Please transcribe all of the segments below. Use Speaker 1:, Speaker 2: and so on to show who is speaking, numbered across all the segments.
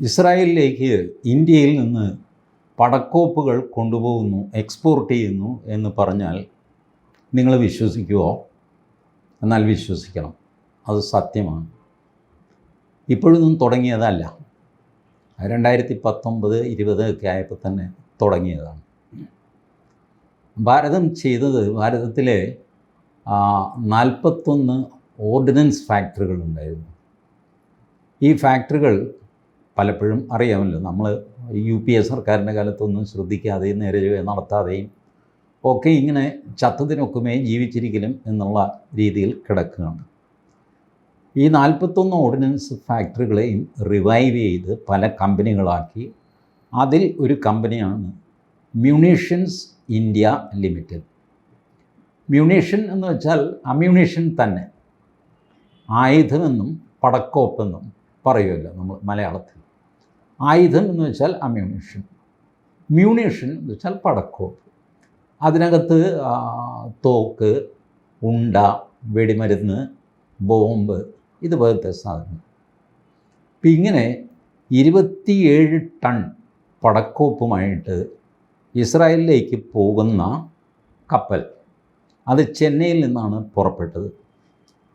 Speaker 1: ഇസ്രായേലിലേക്ക് ഇന്ത്യയിൽ നിന്ന് പടക്കോപ്പുകൾ കൊണ്ടുപോകുന്നു എക്സ്പോർട്ട് ചെയ്യുന്നു എന്ന് പറഞ്ഞാൽ നിങ്ങൾ വിശ്വസിക്കുമോ എന്നാൽ വിശ്വസിക്കണം. അത് സത്യമാണ്. ഇപ്പോഴൊന്നും തുടങ്ങിയതല്ല. രണ്ടായിരത്തി പത്തൊമ്പത് ഇരുപത് ഒക്കെ ആയപ്പോൾ തന്നെ തുടങ്ങിയതാണ്. ഭാരതം ചെയ്തത് ഭാരതത്തിലെ നാൽപ്പത്തൊന്ന് ഓർഡിനൻസ് ഫാക്ടറികൾ ഉണ്ടായിരുന്നു ഈ ഫാക്ടറികൾ പലപ്പോഴും അറിയാമല്ലോ നമ്മൾ യു പി എ സർക്കാരിന്റെ കാലത്തൊന്നും ശ്രദ്ധിക്കാതെയും നേരെ നടത്താതെയും ഒക്കെ ഇങ്ങനെ ചത്തതിനൊക്കുമേ ജീവിച്ചിരിക്കലും എന്നുള്ള രീതിയിൽ കിടക്കുകയാണ്. ഈ നാൽപ്പത്തൊന്ന് ഓർഡിനൻസ് ഫാക്ടറികളെയും റിവൈവ് ചെയ്ത് പല കമ്പനികളാക്കി. അതിൽ ഒരു കമ്പനിയാണ് മ്യൂണീഷ്യൻസ് ഇന്ത്യ ലിമിറ്റഡ്. മ്യൂണീഷ്യൻ എന്ന് വെച്ചാൽ അമ്യൂണീഷ്യൻ തന്നെ. ആയുധമെന്നും പടക്കോപ്പെന്നും പറയുമല്ലോ നമ്മൾ മലയാളത്തിൽ. ആയുധം എന്ന് വെച്ചാൽ അമ്യൂണിഷൻ മ്യൂണീഷ്യൻ എന്ന് വെച്ചാൽ പടക്കോപ്പ് അതിനകത്ത് തോക്ക് ഉണ്ട വെടിമരുന്ന് ബോംബ് ഇതുപോലത്തെ സാധനം അപ്പം ഇങ്ങനെ ഇരുപത്തിയേഴ് ടൺ പടക്കോപ്പുമായിട്ട് ഇസ്രായേലിലേക്ക് പോകുന്ന കപ്പൽ അത് ചെന്നൈയിൽ നിന്നാണ് പുറപ്പെട്ടത്.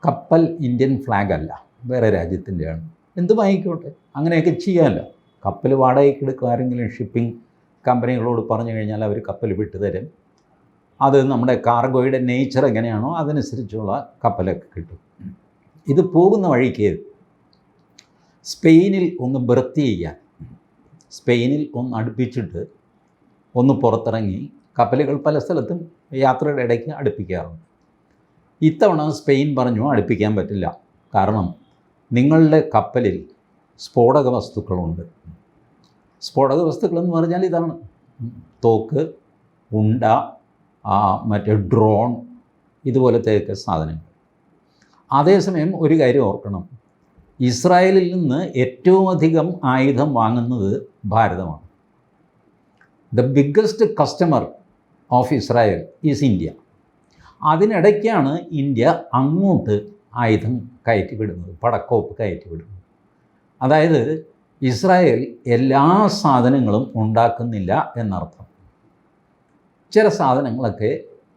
Speaker 1: കപ്പൽ ഇന്ത്യൻ ഫ്ലാഗ് അല്ല വേറെ രാജ്യത്തിന്റെയാണ്. എന്തും ആയിക്കോട്ടെ അങ്ങനെയൊക്കെ ചെയ്യാമല്ലോ കപ്പൽ വാടകയ്ക്ക് എടുക്കുക ആരെങ്കിലും ഷിപ്പിംഗ് കമ്പനികളോട് പറഞ്ഞു കഴിഞ്ഞാൽ അവർ കപ്പൽ വിട്ടുതരും അത് നമ്മുടെ കാർഗോയുടെ നേച്ചർ എങ്ങനെയാണോ അതനുസരിച്ചുള്ള കപ്പലൊക്കെ കിട്ടും. ഇത് പോകുന്ന വഴിക്ക് സ്പെയിനിൽ ഒന്ന് ബർത്ത് ചെയ്യാൻ. സ്പെയിനിൽ ഒന്ന് അടുപ്പിച്ചിട്ട് ഒന്ന് പുറത്തിറങ്ങി കപ്പലുകൾ പല സ്ഥലത്തും യാത്രയുടെ ഇടയ്ക്ക് അടുപ്പിക്കാറുണ്ട്. ഇത്തവണ സ്പെയിൻ പറഞ്ഞു അടുപ്പിക്കാൻ പറ്റില്ല. കാരണം നിങ്ങളുടെ കപ്പലിൽ സ്ഫോടക വസ്തുക്കളുണ്ട്. സ്ഫോടക വസ്തുക്കളെന്ന് പറഞ്ഞാൽ ഇതാണ്. തോക്ക് ഉണ്ട മറ്റേ ഡ്രോൺ ഇതുപോലത്തെയൊക്കെ സാധനങ്ങൾ. അതേസമയം ഒരു കാര്യം ഓർക്കണം. ഇസ്രായേലിൽ നിന്ന് ഏറ്റവും അധികം ആയുധം വാങ്ങുന്നത് ഭാരതമാണ്. The biggest customer of Israel is India അതിനിടയ്ക്കാണ് India അങ്ങോട്ട് ആയുധം കയറ്റിവിടുന്നത് പടക്കോപ്പ് കയറ്റിവിടുന്നത്. അതായത് ഇസ്രായേൽ എല്ലാ സാധനങ്ങളും ഉണ്ടാക്കുന്നില്ല എന്നർത്ഥം. ചില സാധനങ്ങളൊക്കെ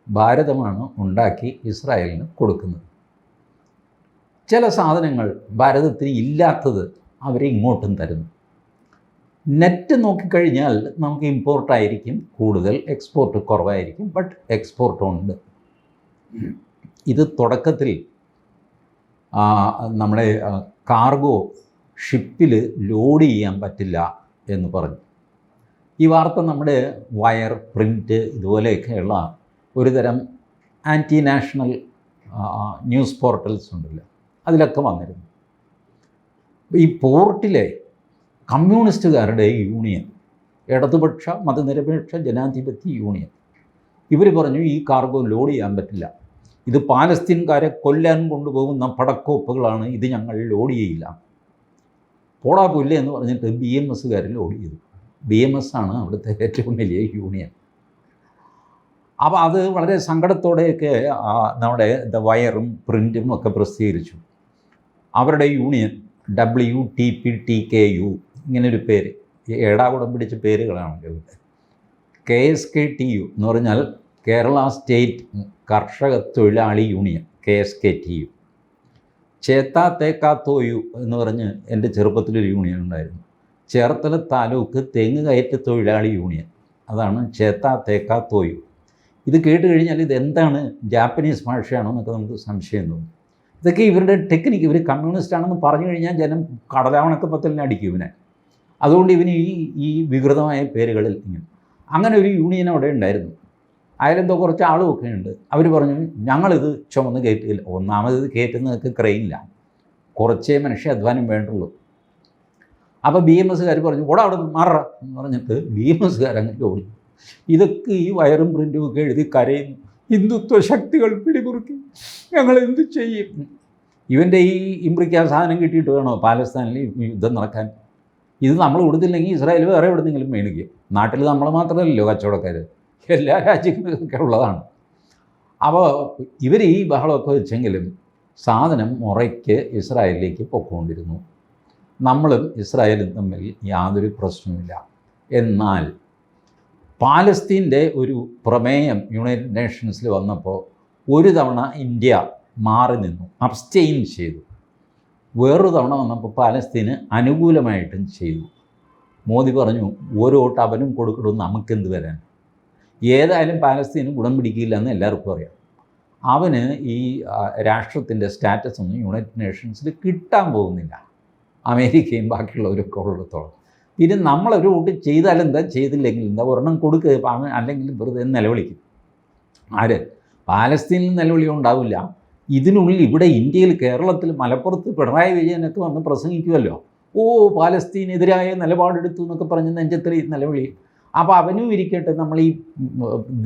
Speaker 1: ഭാരതമാണ് ഉണ്ടാക്കി ഇസ്രായേലിന് കൊടുക്കുന്നത്. ചില സാധനങ്ങൾ ഭാരതത്തിന് ഇല്ലാത്തത് അവരെ ഇങ്ങോട്ടും തരുന്നു. നെറ്റ് നോക്കിക്കഴിഞ്ഞാൽ നമുക്ക് ഇമ്പോർട്ടായിരിക്കും കൂടുതൽ എക്സ്പോർട്ട് കുറവായിരിക്കും ബട്ട് എക്സ്പോർട്ട് ഉണ്ട്. ഇത് തുടക്കത്തിൽ നമ്മുടെ കാർഗോ ഷിപ്പിൽ ലോഡ് ചെയ്യാൻ പറ്റില്ല എന്ന് പറഞ്ഞു. ഈ വാർത്ത നമ്മുടെ വയർ പ്രിന്റ് ഇതുപോലെയൊക്കെയുള്ള ഒരുതരം ആന്റി നാഷണൽ ന്യൂസ് പോർട്ടൽസ് ഉണ്ടല്ലോ അതിലൊക്കെ വന്നിരുന്നു. ഈ പോർട്ടിലെ കമ്മ്യൂണിസ്റ്റുകാരുടെ യൂണിയൻ ഇടതുപക്ഷ മതനിരപേക്ഷ ജനാധിപത്യ യൂണിയൻ ഇവർ പറഞ്ഞു ഈ കാർഗോ ലോഡ് ചെയ്യാൻ പറ്റില്ല. ഇത് പാലസ്തീൻകാരെ കൊല്ലാൻ കൊണ്ടുപോകുന്ന പടക്കോപ്പുകളാണ് ഇത് ഞങ്ങൾ ലോഡ് ചെയ്യില്ല. പോടാ പുല്ല് എന്ന് പറഞ്ഞിട്ട് ബി എം എസ്സുകാരിൽ ചെയ്തു ബി എം എസ് ആണ് അവിടുത്തെ ഏറ്റവും വലിയ യൂണിയൻ. അപ്പോൾ അത് വളരെ സങ്കടത്തോടെയൊക്കെ നമ്മുടെ ദ വയറും പ്രിന്റും ഒക്കെ പ്രസിദ്ധീകരിച്ചു. അവരുടെ union W T P T K U ഇങ്ങനൊരു പേര്. ഏടാകുടം പിടിച്ച പേരുകളാണ് ഇവിടെ K S K T U എന്ന് പറഞ്ഞാൽ കേരള സ്റ്റേറ്റ് കർഷക തൊഴിലാളി union K S K T U ചേത്താ തേക്കാ തോയു എന്ന് പറഞ്ഞ് എന്റെ ചെറുപ്പത്തിലൊരു യൂണിയൻ ഉണ്ടായിരുന്നു. ചേർത്തല താലൂക്ക് തെങ്ങ് കയറ്റ തൊഴിലാളി യൂണിയൻ. അതാണ് ചേത്താ തേക്കാ തോയു. ഇത് കേട്ട് കഴിഞ്ഞാൽ ഇത് എന്താണ് ജാപ്പനീസ് ഭാഷയാണോ എന്നൊക്കെ നമുക്ക് സംശയം തോന്നും. ഇതൊക്കെ ഇവരുടെ ടെക്നിക്ക് ഇവർ കമ്മ്യൂണിസ്റ്റ് ആണെന്ന് പറഞ്ഞു കഴിഞ്ഞാൽ ജനം കടലാവണക്കപ്പത്തലിനെ അടിക്കും ഇവനെ. അതുകൊണ്ട് ഇവന് ഈ ഈ വികൃതമായ പേരുകളിൽ ഇങ്ങനെ. അങ്ങനെ ഒരു യൂണിയൻ അവിടെ ഉണ്ടായിരുന്നു. അതിലെന്തോ കുറച്ച് ആളുമൊക്കെ ഉണ്ട്. അവർ പറഞ്ഞു ഞങ്ങളിത് ചുമന്ന് കയറ്റില്ല. ഒന്നാമത് ഇത് കയറ്റുന്നതൊക്കെ ക്രെയിനില്ല. കുറച്ചേ മനുഷ്യ അധ്വാനം വേണ്ടുള്ളൂ. അപ്പോൾ ബി എം എസ്സുകാർ പറഞ്ഞു ഓടാ അവിടെ മാറ എന്ന് പറഞ്ഞിട്ട് ബി എം എസ്സുകാർ അങ്ങനെ ഓടി. ഇതൊക്കെ ഈ വയറും പ്രിന്റും ഒക്കെ എഴുതി കരയുന്നു. ഹിന്ദുത്വ ശക്തികൾ പിടിമുറുക്കി. ഞങ്ങൾ എന്ത് ചെയ്യും? ഇവന്റെ ഈ ഇമ്പ്രിക്കാൻ സാധനം കിട്ടിയിട്ട് വേണോ? പാലസ്തീനിൽ യുദ്ധം നടക്കാൻ. ഇത് നമ്മൾ കൊടുത്തില്ലെങ്കിൽ ഇസ്രായേൽ വേറെ എവിടെന്നെങ്കിലും മേടിക്കും. നാട്ടിൽ നമ്മൾ മാത്രമല്ലല്ലോ കച്ചവടക്കാർ എല്ലാ രാജ്യങ്ങളിലൊക്കെ ഉള്ളതാണ്. അപ്പോൾ ഇവർ ഈ ബഹളമൊക്കെ വെച്ചെങ്കിലും സാധനം മുറയ്ക്ക് ഇസ്രായേലിലേക്ക് പൊക്കൊണ്ടിരുന്നു. നമ്മളും ഇസ്രായേലും തമ്മിൽ യാതൊരു പ്രശ്നവുമില്ല. എന്നാൽ പാലസ്തീന്റെ ഒരു പ്രമേയം യുണൈറ്റഡ് നേഷൻസിൽ വന്നപ്പോൾ ഒരു തവണ ഇന്ത്യ മാറി നിന്നു അബ്സ്റ്റെയിൻ ചെയ്തു. വേറൊരു തവണ വന്നപ്പോൾ പാലസ്തീന് അനുകൂലമായിട്ടും ചെയ്തു. മോദി പറഞ്ഞു ഓരോ വോട്ട് അവനും കൊടുക്കണമെന്ന് നമുക്കെന്ത് വരാൻ? ഏതായാലും പാലസ്തീന് ഗുണം പിടിക്കില്ല എന്ന് എല്ലാവർക്കും അറിയാം. അവന് ഈ രാഷ്ട്രത്തിന്റെ സ്റ്റാറ്റസ് ഒന്നും യുണൈറ്റഡ് നേഷൻസിൽ കിട്ടാൻ പോകുന്നില്ല. അമേരിക്കയും ബാക്കിയുള്ളവരൊക്കെ ഉള്ളിടത്തോളം. പിന്നെ നമ്മളൊരു വോട്ട് ചെയ്താലെന്താ ചെയ്തില്ലെങ്കിൽ എന്താ? ഒരെണ്ണം കൊടുക്കുക അല്ലെങ്കിൽ വെറുതെ നിലവിളിക്കും. ആര്? പാലസ്തീനിൽ നിലവിളി ഉണ്ടാവില്ല. ഇതിനുള്ളിൽ ഇവിടെ ഇന്ത്യയിൽ കേരളത്തിൽ മലപ്പുറത്ത് പിണറായി വിജയനൊക്കെ വന്ന് പ്രസംഗിക്കുമല്ലോ ഓ പാലസ്തീനെതിരായ നിലപാടെടുത്തു എന്നൊക്കെ പറഞ്ഞ് നെഞ്ചത്തിൽ നിലവിളി. അപ്പോൾ അവനും ഇരിക്കട്ടെ നമ്മൾ ഈ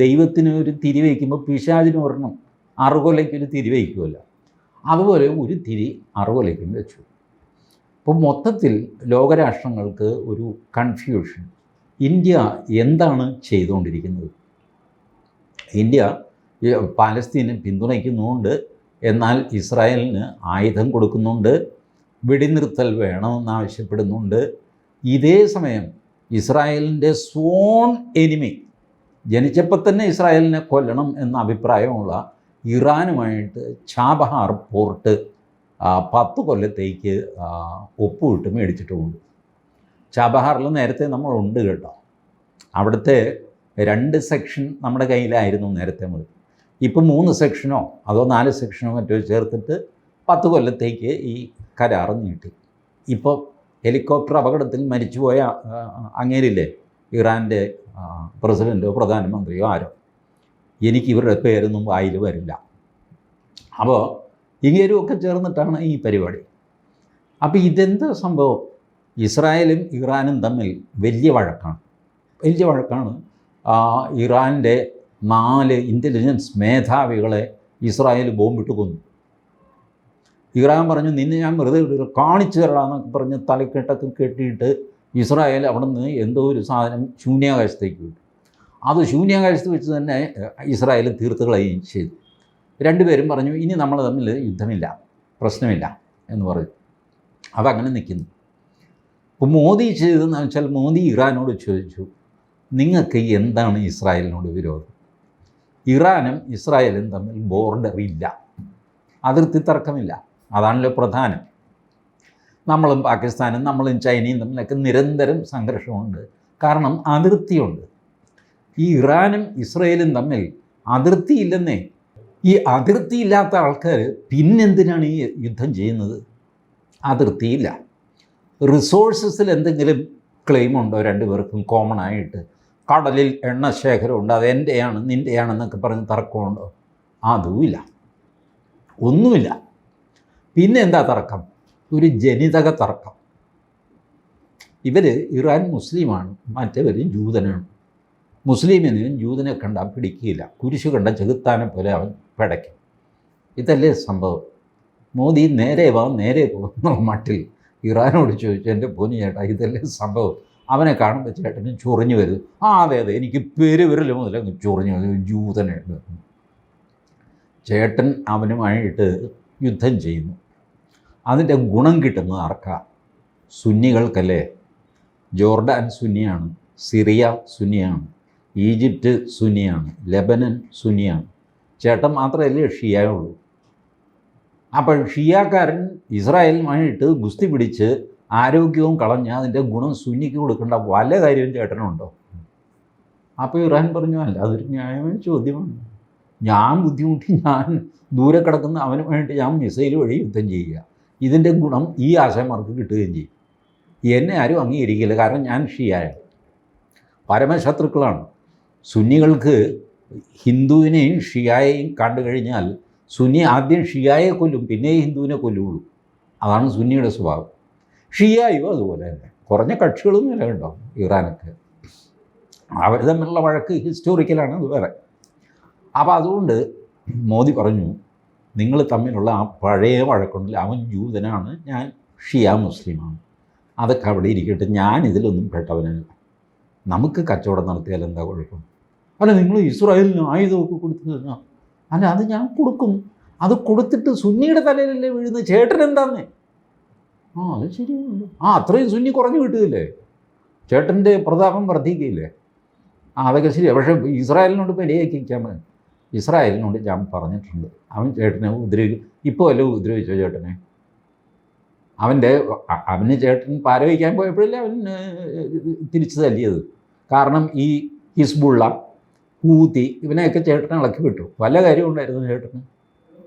Speaker 1: ദൈവത്തിന് ഒരു തിരി വയ്ക്കുമ്പോൾ പിശാചിന് ഒരെണ്ണം അറുകൊലയ്ക്ക് ഒരു തിരി വയ്ക്കുമല്ലോ അതുപോലെ ഒരു തിരി അറുകൊലയ്ക്കും വെച്ചു. അപ്പോൾ മൊത്തത്തിൽ ലോകരാഷ്ട്രങ്ങൾക്ക് ഒരു കൺഫ്യൂഷൻ ഇന്ത്യ എന്താണ് ചെയ്തുകൊണ്ടിരിക്കുന്നത്? ഇന്ത്യ പാലസ്തീനെ പിന്തുണയ്ക്കുന്നുണ്ട് എന്നാൽ ഇസ്രായേലിന് ആയുധം കൊടുക്കുന്നുണ്ട് വെടിനിർത്തൽ വേണമെന്ന് ആവശ്യപ്പെടുന്നുണ്ട് ഇതേ സമയം ഇസ്രായേലിന്റെ സോൺ എനിമി ജനിച്ചപ്പോൾ തന്നെ ഇസ്രായേലിനെ കൊല്ലണം എന്ന അഭിപ്രായമുള്ള ഇറാനുമായിട്ട് ചാബഹാർ പോർട്ട് പത്ത് കൊല്ലത്തേക്ക് ഒപ്പുവിട്ട് മേടിച്ചിട്ടുമുണ്ട്. ചാബഹാറിൽ നേരത്തെ നമ്മളുണ്ട് കേട്ടോ. അവിടുത്തെ രണ്ട് സെക്ഷൻ നമ്മുടെ കയ്യിലായിരുന്നു നേരത്തെ മുതൽ ഇപ്പം മൂന്ന് സെക്ഷനോ അതോ നാല് സെക്ഷനോ മറ്റോ ചേർത്തിട്ട് പത്ത് കൊല്ലത്തേക്ക് ഈ കരാറ് നീട്ടി. ഇപ്പോൾ ഹെലികോപ്റ്റർ അപകടത്തിൽ മരിച്ചുപോയ അങ്ങേരില്ലേ? ഇറാന്റെ പ്രസിഡന്റോ പ്രധാനമന്ത്രിയോ ആരോ? എനിക്ക് ഇവരുടെ പേരൊന്നും വായിൽ വരില്ല. അപ്പോൾ ഇങ്ങേരും ഒക്കെ ചേർന്നിട്ടാണ് ഈ പരിപാടി. അപ്പോൾ ഇതെന്താ സംഭവം? ഇസ്രായേലും ഇറാനും തമ്മിൽ വലിയ വഴക്കാണ്. വലിയ വഴക്കാണ് ഇറാന്റെ നാല് ഇന്റലിജൻസ് മേധാവികളെ ഇസ്രായേൽ ബോംബിട്ട് കൊന്നു. ഇറാൻ പറഞ്ഞു നിന്നെ ഞാൻ വെറുതെ വിടില്ല കാണിച്ചു തരാമെന്നൊക്കെ പറഞ്ഞ് തലക്കെട്ടൊക്കെ കെട്ടിയിട്ട് ഇസ്രായേൽ അവിടെ നിന്ന് എന്തോ ഒരു സാധനം ശൂന്യാകാശത്തേക്ക് വിട്ടു. അത് ശൂന്യാകാശത്ത് വെച്ച് തന്നെ ഇസ്രായേൽ തീർത്ത് കളയുകയും ചെയ്തു. രണ്ടുപേരും പറഞ്ഞു ഇനി നമ്മൾ തമ്മിൽ യുദ്ധമില്ല പ്രശ്നമില്ല എന്ന് പറഞ്ഞു. അതങ്ങനെ നിൽക്കുന്നു. ഇപ്പോൾ മോദി ചെയ്തതെന്ന് വെച്ചാൽ മോദി ഇറാനോട് ചോദിച്ചു നിങ്ങൾക്ക് എന്താണ് ഇസ്രായേലിനോട് വിരോധം? ഇറാനും ഇസ്രായേലും തമ്മിൽ ബോർഡർ ഇല്ല അതിർത്തി തർക്കമില്ല. അതാണല്ലോ പ്രധാനം. നമ്മളും പാകിസ്ഥാനും നമ്മളും ചൈനയും തമ്മിലൊക്കെ നിരന്തരം സംഘർഷമുണ്ട്. കാരണം അതിർത്തിയുണ്ട്. ഈ ഇറാനും ഇസ്രയേലും തമ്മിൽ അതിർത്തിയില്ലെന്നേ. ഈ അതിർത്തിയില്ലാത്ത ആൾക്കാർ പിന്നെന്തിനാണ് ഈ യുദ്ധം ചെയ്യുന്നത്? അതിർത്തിയില്ല. റിസോഴ്സസിൽ എന്തെങ്കിലും ക്ലെയിം ഉണ്ടോ രണ്ടുപേർക്കും കോമൺ ആയിട്ട്? കടലിൽ എണ്ണ ശേഖരമുണ്ട് അത് എന്റെയാണ് നിന്റെയാണെന്നൊക്കെ പറഞ്ഞ് തർക്കമുണ്ടോ? അതുമില്ല. ഒന്നുമില്ല. പിന്നെ എന്താ തർക്കം? ഒരു ജനിതക തർക്കം. ഇവർ ഇറാൻ മുസ്ലിമാണ് മറ്റവരും ജൂതനാണ്. മുസ്ലിമിന് ജൂതനെ കണ്ടാൽ പിടിക്കുകയില്ല കുരിശു കണ്ട ചെകുത്താനെ പോലെ അവൻ പിടയ്ക്കും. ഇതല്ലേ സംഭവം? മോദി നേരെ വാ നേരെ പോകുന്ന മട്ടിൽ ഇറാനോട് ചോദിച്ചു എന്റെ പൊന്നു ചേട്ടാ ഇതല്ലേ സംഭവം? അവനെ കാണുമ്പോൾ ചേട്ടന് ചൊറിഞ്ഞു വരും. ആ അതെ അതെ എനിക്ക് പേര് മുതൽ അങ്ങ് ചൊറിഞ്ഞു വരും ജൂതനായിട്ട് ചേട്ടൻ അവനുമായിട്ട് യുദ്ധം ചെയ്യുന്നു. അതിന്റെ ഗുണം കിട്ടുന്നത് ആർക്കാ? സുന്നികൾക്കല്ലേ? ജോർഡാൻ സുന്നിയാണ് സിറിയ സുന്നിയാണ് ഈജിപ്റ്റ് സുന്നിയാണ് ലെബനൻ സുന്നിയാണ്. ചേട്ടൻ മാത്രമല്ലേ ഷിയായുള്ളൂ. അപ്പോൾ ഷിയാക്കാരൻ ഇസ്രായേലുമായിട്ട് ഗുസ്തി പിടിച്ച് ആരോഗ്യവും കളഞ്ഞ് അതിന്റെ ഗുണം സുന്നിക്ക് കൊടുക്കേണ്ട വല്ല കാര്യവും ചേട്ടനുണ്ടോ? അപ്പോൾ ഇറാൻ പറഞ്ഞു അല്ല അതൊരു ന്യായമായ ചോദ്യമാണ്. ഞാൻ ബുദ്ധിമുട്ടി ഞാൻ ദൂരെ കിടക്കുന്ന അവന് വേണ്ടി ഞാൻ മിസൈൽ വഴി യുദ്ധം ചെയ്യുക. ഇതിന്റെ ഗുണം ഈ ആശയമാർക്ക് കിട്ടുകയും ചെയ്യും. എന്നെ ആരും അംഗീകരിക്കില്ല. കാരണം ഞാൻ ഷിയായ പരമശത്രുക്കളാണ്. സുന്നികൾക്ക് ഹിന്ദുവിനെയും ഷിയായെയും കണ്ടു കഴിഞ്ഞാൽ സുന്നി ആദ്യം ഷിയായെ കൊല്ലും പിന്നെ ഹിന്ദുവിനെ കൊല്ലുള്ളൂ. അതാണ് സുന്നിയുടെ സ്വഭാവം. ഷിയായും അതുപോലെ തന്നെ. കുറഞ്ഞ കക്ഷികളും കേട്ടോ ഇറാനൊക്കെ? അവർ തമ്മിലുള്ള വഴക്ക് ഹിസ്റ്റോറിക്കലാണ് അത് വേറെ. അപ്പോൾ അതുകൊണ്ട് മോദി പറഞ്ഞു നിങ്ങൾ തമ്മിലുള്ള ആ പഴയ വഴക്കുണ്ടല്ലോ? അവൻ ജൂതനാണ് ഞാൻ ഷിയ മുസ്ലിമാണ്. അതൊക്കെ അവിടെ ഇരിക്കട്ടെ. ഞാൻ ഇതിലൊന്നും പെട്ടവനല്ല. നമുക്ക് കച്ചവടം നടത്തിയാൽ എന്താ കുഴപ്പം? അല്ല നിങ്ങൾ ഇസ്രായേലിന് ആയുധമൊക്കെ കൊടുത്തത് അല്ല അത് ഞാൻ കൊടുക്കും. അത് കൊടുത്തിട്ട് സുന്നിയുടെ തലയിലല്ലേ വീഴുന്നത്? ചേട്ടൻ എന്താന്നേ? ആ അത് ശരിയാണ് ആ അത്രയും സുന്നി കുറഞ്ഞു കിട്ടുകയില്ലേ? ചേട്ടന്റെ പ്രതാപം വർദ്ധിക്കില്ലേ ആ അതൊക്കെ ശരിയാണ് പക്ഷേ ഇസ്രായേലിനോട് വിലയാക്കിക്കാൻ ഇസ്രായേലിനോട് ഞാൻ പറഞ്ഞിട്ടുണ്ട്. അവൻ ചേട്ടനെ ഉപദ്രവിക്കും. ഇപ്പോൾ അല്ലേ ഉപദ്രവിച്ചോ ചേട്ടനെ? അവന്റെ അവന് ചേട്ടൻ പാരവയ്ക്കാൻ പോയപ്പോഴല്ലേ അവൻ തിരിച്ചു തല്ലിയത്. കാരണം ഈ ഹിസ്ബുള്ള കൂത്തി ഇവനെയൊക്കെ ചേട്ടനെ ഇളക്കി വിട്ടു. പല കാര്യം ഉണ്ടായിരുന്നു ചേട്ടന്?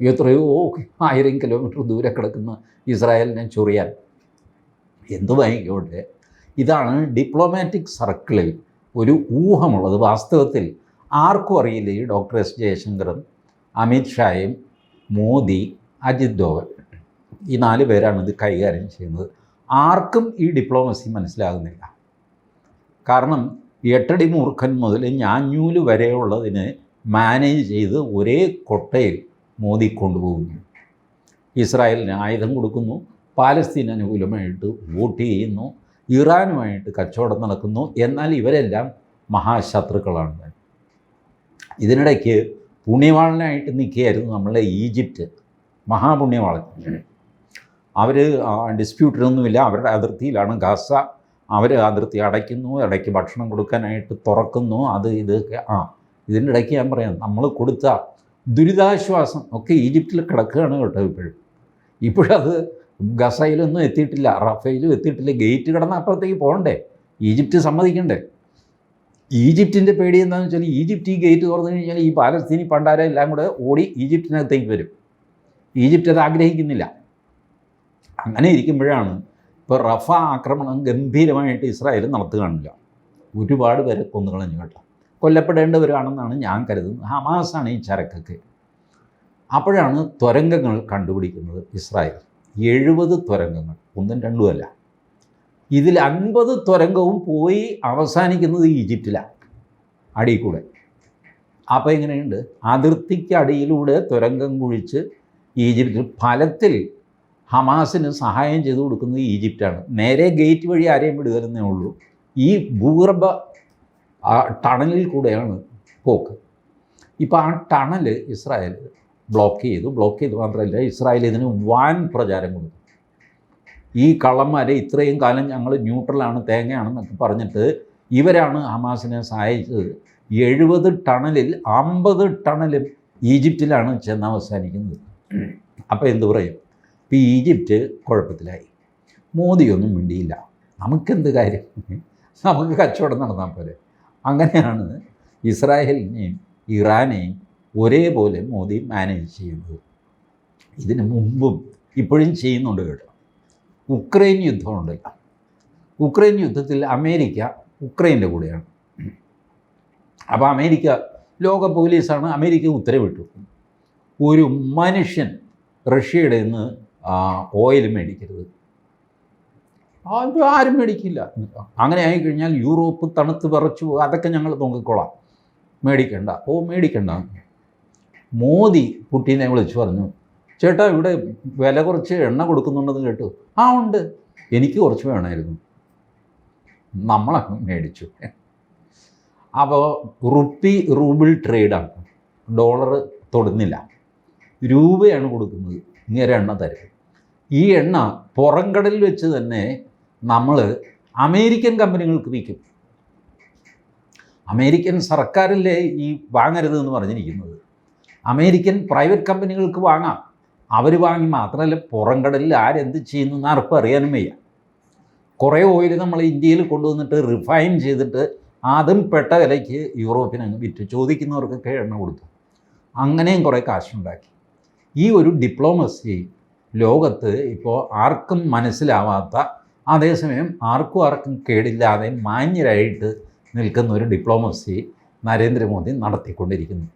Speaker 1: എത്രയോ ആയിരം കിലോമീറ്റർ ദൂരെ കിടക്കുന്ന ഇസ്രായേലിനെ ചൊറിയാൻ. എന്ത് വാങ്ങിക്കോട്ടെ ഇതാണ് ഡിപ്ലോമാറ്റിക് സർക്കിളിൽ ഒരു ഊഹമുള്ളത്. വാസ്തവത്തിൽ ആർക്കും അറിയില്ല ഈ ഡോക്ടർ എസ് ജയശങ്കറും അമിത് ഷായും മോദി അജിത് ഡോവൽ. ഈ നാല് പേരാണ് ഇത് കൈകാര്യം ചെയ്യുന്നത്. ആർക്കും ഈ ഡിപ്ലോമസി മനസ്സിലാകുന്നില്ല. കാരണം എട്ടടി മൂർഖൻ മുതൽ ഞാഞ്ഞൂൽ വരെയുള്ളതിന് മാനേജ് ചെയ്ത് ഒരേ കൊട്ടയിൽ മോദി കൊണ്ടുപോകുന്നു. ഇസ്രായേലിന് ആയുധം കൊടുക്കുന്നു പാലസ്തീൻ അനുകൂലമായിട്ട് വോട്ട് ചെയ്യുന്നു ഇറാനുമായിട്ട് കച്ചവടം നടക്കുന്നു എന്നാൽ ഇവരെല്ലാം മഹാശത്രുക്കളാണ്. ഇതിനിടയ്ക്ക് പുണ്യവാളനായിട്ട് നിൽക്കുകയായിരുന്നു നമ്മളെ ഈജിപ്റ്റ് മഹാപുണ്യവാളൻ. അവർ ഡിസ്പ്യൂട്ടിനൊന്നുമില്ല അവരുടെ അതിർത്തിയിലാണ് ഗാസ. അവർ അതിർത്തി അടയ്ക്കുന്നു ഇടയ്ക്ക് ഭക്ഷണം കൊടുക്കാനായിട്ട് തുറക്കുന്നു. അത് ഇതൊക്കെ ആ ഇതിന്റെ ഇടയ്ക്ക് ഞാൻ പറയാം നമ്മൾ കൊടുത്ത ദുരിതാശ്വാസം ഒക്കെ ഈജിപ്തിൽ കിടക്കുകയാണ് കേട്ടോ ഇപ്പോഴും. ഇപ്പോഴത് ഗസയിലൊന്നും എത്തിയിട്ടില്ല റഫയിലും എത്തിയിട്ടില്ല ഗേറ്റ് കിടന്ന അപ്പുറത്തേക്ക് പോകണ്ടേ? ഈജിപ്റ്റ് സമ്മതിക്കണ്ടേ? ഈജിപ്തിന്റെ പേടി എന്താണെന്ന് വെച്ചാൽ ഈജിപ്റ്റ് ഈ ഗേറ്റ് തുറന്നു കഴിഞ്ഞാൽ ഈ പാലസ്തീനി പണ്ടാര എല്ലാം കൂടെ ഓടി ഈജിപ്തിനകത്തേക്ക് വരും. ഈജിപ്റ്റ് അത് ആഗ്രഹിക്കുന്നില്ല. അങ്ങനെ ഇരിക്കുമ്പോഴാണ് ഇപ്പോൾ റഫ ആക്രമണം ഗംഭീരമായിട്ട് ഇസ്രായേൽ നടത്തുകയാണില്ല. ഒരുപാട് പേരെ കൊന്നുകളഞ്ഞു കേട്ടോ. കൊല്ലപ്പെടേണ്ടവരാണെന്നാണ് ഞാൻ കരുതുന്നത്. ഹമാസാണ് ഈ ചരക്കൊക്കെ. അപ്പോഴാണ് തുരങ്കങ്ങൾ കണ്ടുപിടിക്കുന്നത് ഇസ്രായേൽ. എഴുപത് തുരങ്കങ്ങൾ. ഒന്നും രണ്ടുമല്ല ഇതിൽ അൻപത് തുരങ്കവും പോയി അവസാനിക്കുന്നത് ഈജിപ്തിലാണ് അടിയിൽ കൂടെ അപ്പോൾ എങ്ങനെയുണ്ട്? അതിർത്തിക്ക് അടിയിലൂടെ തുരങ്കം കുഴിച്ച് ഈജിപ്തിൽ ഫലത്തിൽ ഹമാസിന് സഹായം ചെയ്തു കൊടുക്കുന്നത് ഈജിപ്റ്റാണ്. നേരെ ഗേറ്റ് വഴി ആരെയും വിടുകയെന്നേ ഉള്ളൂ. ഈ ഭൂഗർഭ ടണലിൽ കൂടെയാണ് പോക്ക്. ഇപ്പോൾ ആ ടണൽ ഇസ്രായേൽ ബ്ലോക്ക് ചെയ്തു. ബ്ലോക്ക് ചെയ്തു മാത്രമല്ല ഇസ്രായേൽ ഇതിന് വാൻ പ്രചാരം കൊടുത്തു. ഈ കള്ളന്മാരെ ഇത്രയും കാലം ഞങ്ങൾ ന്യൂട്രലാണ് തേങ്ങയാണെന്നൊക്കെ പറഞ്ഞിട്ട് ഇവരാണ് ഹമാസിനെ സഹായിച്ചത്. എഴുപത് ടണലിൽ അമ്പത് ടണലും ഈജിപ്തിലാണ് ചെന്ന് അവസാനിക്കുന്നത്. അപ്പോൾ എന്തു പറയും? ഇപ്പോൾ ഈജിപ്റ്റ് കുഴപ്പത്തിലായി. മോദിയൊന്നും മിണ്ടിയില്ല. നമുക്കെന്ത് കാര്യം? നമുക്ക് കച്ചവടം നടന്നാൽ പോലെ അങ്ങനെയാണ് ഇസ്രായേലിനെയും ഇറാനെയും ഒരേപോലെ മോദി മാനേജ് ചെയ്യുന്നത്. ഇതിന് മുമ്പും ഇപ്പോഴും ചെയ്യുന്നുണ്ട് കേട്ടോ. ഉക്രൈൻ യുദ്ധമുണ്ട്. ഉക്രൈൻ യുദ്ധത്തിൽ അമേരിക്ക ഉക്രൈന്റെ കൂടെയാണ്. അപ്പോൾ അമേരിക്ക ലോക പോലീസാണ് അമേരിക്ക ഉത്തരവിട്ടു. ഒരു മനുഷ്യൻ റഷ്യയുടെ നിന്ന് ഓയിൽ മേടിക്കരുത്. ആരും മേടിക്കില്ല. അങ്ങനെ ആയിക്കഴിഞ്ഞാൽ യൂറോപ്പ് തണുത്ത് വിറച്ചു അതൊക്കെ ഞങ്ങൾ നോക്കിക്കോളാം. മേടിക്കണ്ട. ഓ മേടിക്കണ്ട. മോദി പുട്ടിനെ വിളിച്ചു പറഞ്ഞു ചേട്ടാ ഇവിടെ വില കുറച്ച് എണ്ണ കൊടുക്കുന്നുണ്ടെന്ന് കേട്ടു. ആ ഉണ്ട്. എനിക്ക് കുറച്ച് വേണമായിരുന്നു. നമ്മളങ്ങ് മേടിച്ചു. അപ്പോൾ റുപ്പി റൂബിൾ ട്രേഡാണ് ഡോളർ തൊടുന്നില്ല. രൂപയാണ് കൊടുക്കുന്നത്. ഇങ്ങനെ എണ്ണ തരും. ഈ എണ്ണ പുറംകടലിൽ വെച്ച് തന്നെ നമ്മൾ അമേരിക്കൻ കമ്പനികൾക്ക് വിൽക്കും. അമേരിക്കൻ സർക്കാരല്ലേ ഈ വാങ്ങരുത് എന്ന് പറഞ്ഞിരിക്കുന്നത്. അമേരിക്കൻ പ്രൈവറ്റ് കമ്പനികൾക്ക് വാങ്ങാം. അവർ വാങ്ങി മാത്രമല്ല പുറംകടലിൽ ആരെന്ത് ചെയ്യുന്നു എന്ന് ആർക്കും അറിയാനും വയ്യ. കുറേ ഓയിൽ നമ്മൾ ഇന്ത്യയിൽ കൊണ്ടുവന്നിട്ട് റിഫൈൻ ചെയ്തിട്ട് അതും പെട്ട വിലയ്ക്ക് യൂറോപ്പിന് അങ്ങ് വിറ്റു. ചോദിക്കുന്നവർക്ക് എണ്ണ കൊടുത്തു. അങ്ങനെയും കുറേ കാശുണ്ടാക്കി ഈ ഒരു ഡിപ്ലോമസി ലോകത്ത് ഇപ്പോൾ ആർക്കും മനസ്സിലാവാത്ത അതേസമയം ആർക്കും ആർക്കും കേടില്ലാതെ മാന്യരായിട്ട് നിൽക്കുന്ന ഒരു ഡിപ്ലോമസി നരേന്ദ്രമോദി നടത്തിക്കൊണ്ടിരിക്കുന്നു.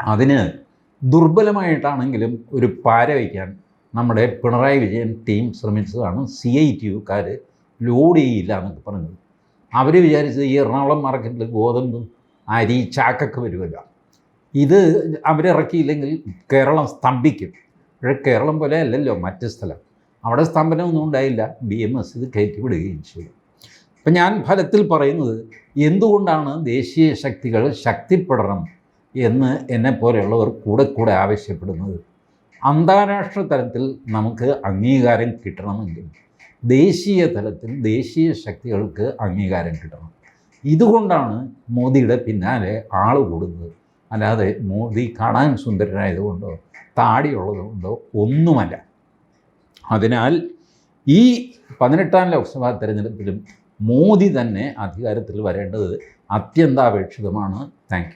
Speaker 1: അതിന് ദുർബലമായിട്ടാണെങ്കിലും ഒരു പാര വയ്ക്കാൻ നമ്മുടെ പിണറായി വിജയൻ ടീം ശ്രമിച്ചതാണ് സി ഐ ടി യുക്കാർ ലോഡ് ചെയ്യില്ല എന്നൊക്കെ പറഞ്ഞത്. അവർ വിചാരിച്ചത് ഈ എറണാകുളം മാർക്കറ്റിൽ ഗോതമ്പ് അരി ചാക്കൊക്കെ വരുമല്ല. ഇത് അവരിറക്കിയില്ലെങ്കിൽ കേരളം സ്തംഭിക്കും. പക്ഷേ കേരളം പോലെ അല്ലല്ലോ മറ്റ് സ്ഥലം. അവിടെ സ്തംഭനമൊന്നും ഉണ്ടായില്ല. ബി എം എസ് ഇത് കയറ്റിവിടുകയും ചെയ്തു. അപ്പം ഞാൻ ഫലത്തിൽ പറയുന്നത് എന്തുകൊണ്ടാണ് ദേശീയ ശക്തികൾ ശക്തിപ്പെടണം എന്ന് എന്നെ പോലെയുള്ളവർ കൂടെ കൂടെ ആവശ്യപ്പെടുന്നത്. അന്താരാഷ്ട്ര തലത്തിൽ നമുക്ക് അംഗീകാരം കിട്ടണമെങ്കിൽ ദേശീയ തലത്തിൽ ദേശീയ ശക്തികൾക്ക് അംഗീകാരം കിട്ടണം. ഇതുകൊണ്ടാണ് മോദിയുടെ പിന്നാലെ ആൾ കൂടുന്നത്. അല്ലാതെ മോദി കാണാൻ സുന്ദരനായതുകൊണ്ടോ താടിയുള്ളതുകൊണ്ടോ ഒന്നുമല്ല. അതിനാൽ ഈ പതിനെട്ടാം ലോക്സഭാ തെരഞ്ഞെടുപ്പിലും മോദി തന്നെ അധികാരത്തിൽ വരേണ്ടത് അത്യന്താപേക്ഷിതമാണ്. താങ്ക്